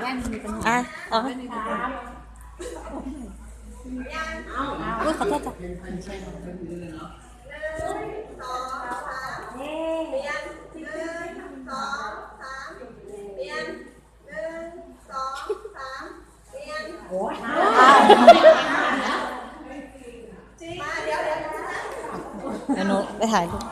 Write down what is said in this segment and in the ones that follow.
แว่นมีปัญหาอะเอาไหมอุ้ยขอโทษจ้ะเดี๋ยวหนูไปถ่ายรูป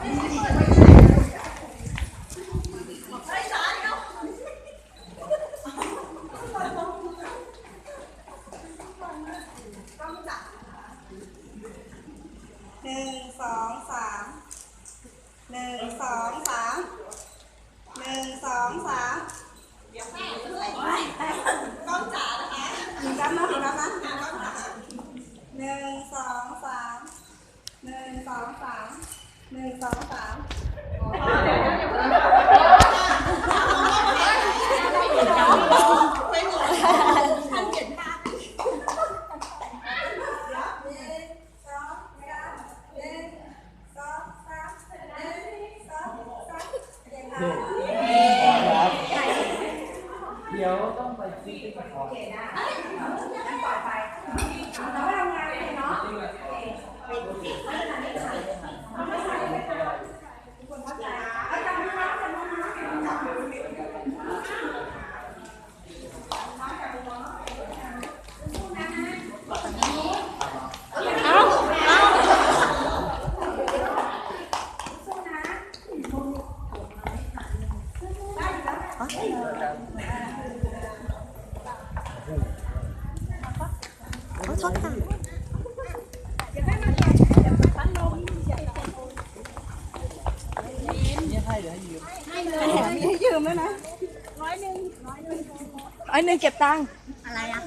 หนึ่งสองสามหนึ่งสองสามหนึ่งสองสามเดี๋ยวแม่ด้วยกล้องจ๋านะคะหนึ่งจำนะหนึ่งจำนะกล้องจ๋าหนึ่งสองสามหนึ่งสองสามหนึ่งสองสามท่านเขียนภาพเดี๋ยวหนึ่งสองสามหนึ่งสองสามหนึ่งสองสาม เขียครับเดี๋ยวต้องไปซื้อที่ขอ ขอโทษค่ะให้เดี๋ยวให้ยืมมีให้ยืมด้อยนะไอ้หนึ่งเก็บตังค์อะไรอะ